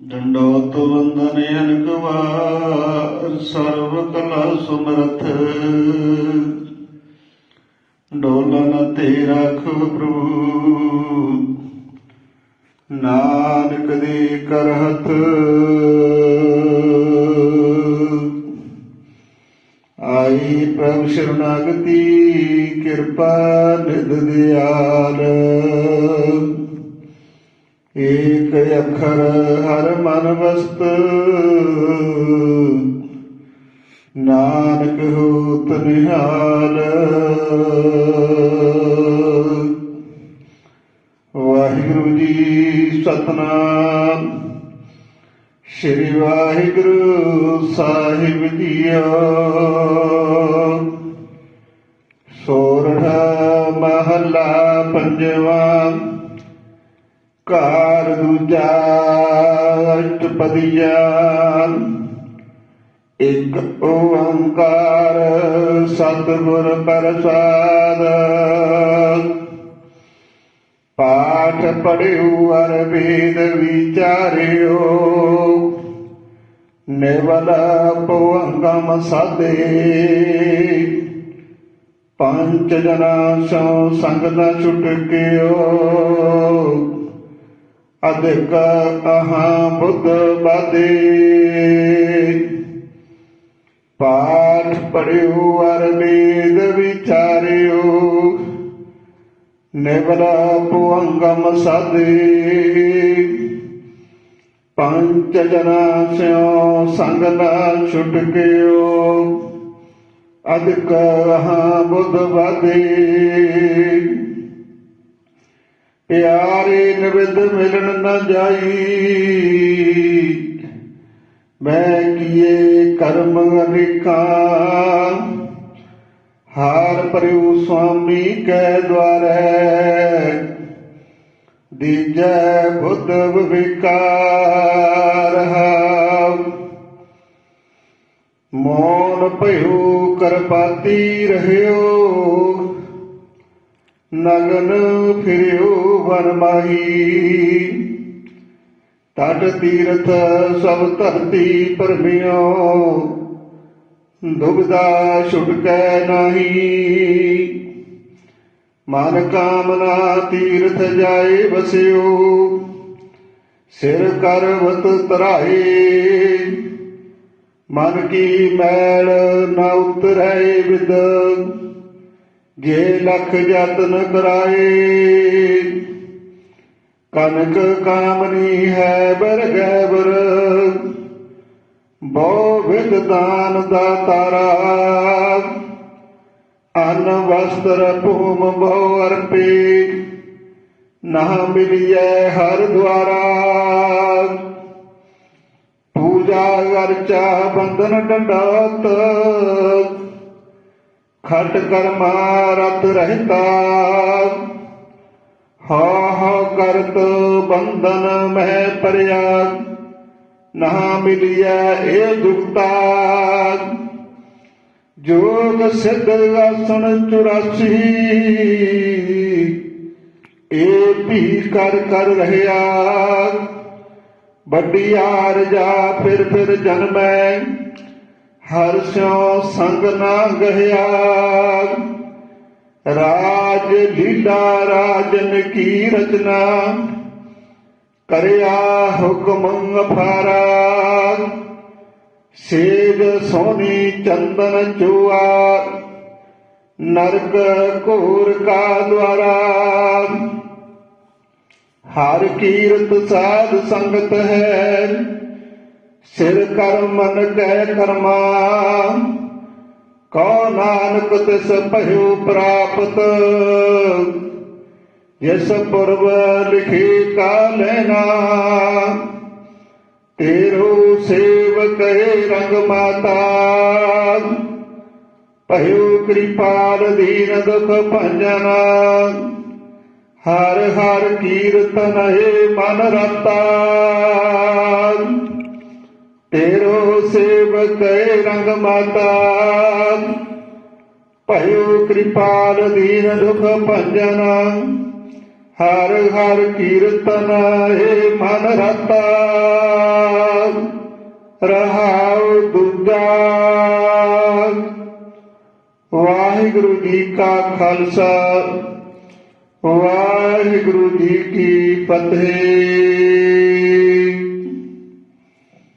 ਡੰਡੋਤ ਵੰਦਨ ਅਨਕ ਵਾਰ ਸਰਬ ਕਲਾ ਸੁਮਰਥ। ਡੋਲਨ ਤੇ ਰਖ ਪ੍ਰਭੂ। ਨਾਨਕ ਦੇ ਕਰਹਤ। ਆਈ ਪ੍ਰਭ ਸ਼ਰਨਾਗਤੀ, ਕਿਰਪਾ ਨਿਧ ਦਿਆਲ। ਏਕ ਅੱਖਰ ਹਰ ਮਨ ਵਸਤ। ਨਾਨਕ ਹੋਤ ਨਿਹਾਲ। ਵਾਹਿਗੁਰੂ ਜੀ ਸਤਨਾਮ। ਸ੍ਰੀ ਵਾਹਿਗੁਰੂ ਸਾਹਿਬ ਜੀਓ। ਸੋਰਠ ਮਹੱਲਾ ਪੰਜਵਾਂ। ਘਰ ਦੂਜਾ ਅਸ਼ਟਪਦੀਆ ਇੱਕ ਓੰਕਾਰ ਸਤਿਗੁਰ ਪ੍ਰਸਾਦ। ਪਾਠ ਪੜਿਓ ਅਰ ਵੇਦ ਵਿਚਾਰਿਓ। ਨਿਵਲ ਪਵੰਗਮ ਸਾਦੇ ਪੰਜ ਜਨਾ ਸੋ ਸੰਗ ਨ ਛੁਟਕਿਓ ਅਧਿਕ ਅਹਾਂ ਬੁੱਧ ਬਾਦੇ। ਪਾਠ ਪੜਿਓ ਅਰ ਵੇਦ ਵਿਚਾਰਿਓ। ਨਿਵਲਾ ਪੁਅੰਗਮ ਸਾਦੇ। ਪੰਜ ਜਨਾ ਸਿਓ ਸੰਗ ਨਾ ਛੁਟਕਿਓ। ਅਧਿਕ ਅਹਾਂ ਬੁੱਧ ਬਾਦੇ। ਪਿਆਰੇ ਨਿਵਿਦ ਮਿਲਣ ਨਾ ਜਾਈ। ਮੈਂ ਕੀਏ ਕਰਮ ਅਨੇਕਾਂ। ਹਾਰ ਪਰਿਉ ਸੁਆਮੀ ਕੈ ਦਵਾਰੈ ਦੀਜੈ ਬੁੱਧ ਵਿਕਾਰ ਮੋਨ ਭਇਓ ਕਰਪਾਤੀ ਰਹਿਓ। ਨਗਨ ਫਿਰਿਓ ਵਨ ਮਾਹੀ। ਤਟ ਤੀਰਥ ਸਭ ਧਰਤੀ ਪਰਮਿਓ ਦੁਬਦਾ ਛੁਟਕੈ ਨਹੀਂ। ਮਨ ਕਾਮਨਾ ਤੀਰਥ ਜਾਏ ਵਸਿਓ, ਸਿਰ ਕਰਵਤ ਤਰਾਏ ਮਨ ਕੀ ਮੈਲ ਨਾ ਉਤਰੈ ਵਿਦ ਜੇ ਲਖ ਯਤਨ ਕਰਾਏ, ਕਨਕ ਕਾਮਨੀ ਹੈ ਬਰਗੈ ਬਰ ਬਹੁ ਵਿਦ ਦਾਨ ਦਾਤਾਰਾ ਅਨ ਵਸਤਰ ਭੂਮ ਬਹੁ ਅਰਪੇ, ਨਾ ਮਿਲਿਐ ਹਰ ਦੁਆਰਾ। ਪੂਜਾ ਅਰਚਾ ਬੰਦਨ ਡੰਡਾਤ ਖਟ ਕਰਮਾ ਰਤ ਰਹਿਤਾ ਹਾ ਹਾ ਕਰਤ ਬੰਧਨ ਮਹਿ ਪਰਿਆ ਨਾ ਮਿਲਿਆ ਇਹ ਦੁਖਤਾ। ਜੋਗ ਸਿੱਧ ਆਸਣ 84 ਇਹ ਵੀ ਕਰ ਕਰ ਰਹਿਆ। ਵੱਡੀ ਆਰਜਾ ਫਿਰ ਫਿਰ ਜਨਮੈ। ਹਰ ਸਿਉ ਸੰਗ ਨਾ ਗਹਿਆ। ਰਾਜ ਲੀਲਾ ਰਾਜਨ ਕੀ ਰਚਨਾ ਕਰਿਆ ਹੁਕਮ ਅਫਾਰਾ ਸੇਜ ਸੋਨੀ ਚੰਦਨ ਚੂਆ, ਨਰਕ ਘੋਰ ਕਾ ਦੁਆਰਾ। ਹਰ ਕੀਰਤ ਸਾਧ ਸੰਗਤ ਹੈ। ਸਿਰ ਕਰ ਮਨ ਕੈ ਕਰਮਾ ਕੋ ਨਾਨਕ ਤਿਸ ਭਇਓ ਪ੍ਰਾਪਤ। ਜਿਸ ਪੁਰਬ ਲਿਖੇ ਕਾ ਲੈਣਾ, ਤੇਰੋ ਸੇਵਕ ਹੈ ਰੰਗ ਮਾਤਾ। ਭਇਓ ਕਿਰਪਾਲ ਦੀਨ ਦੁਖ ਭੰਜਨਾ, ਹਰ ਹਰ ਕੀਰਤਨ ਹੈ ਮਨ ਰਤਾ। ਤੇਰੋ ਸੇਵਕ ਹੈ ਰੰਗ ਮਾਤਾ। ਭਇਓ ਕਿਰਪਾਲ ਦੀਨ ਦੁਖ ਭੰਜਨ। ਹਰ ਹਰ ਕੀਰਤਨ ਏ ਮਨ ਰਤਾ। ਰਹਾਉ ਦੂਜਾ। ਵਾਹਿਗੁਰੂ ਜੀ ਕਾ ਖਾਲਸਾ। ਵਾਹਿਗੁਰੂ ਜੀ ਕੀ ਫਤਿਹ।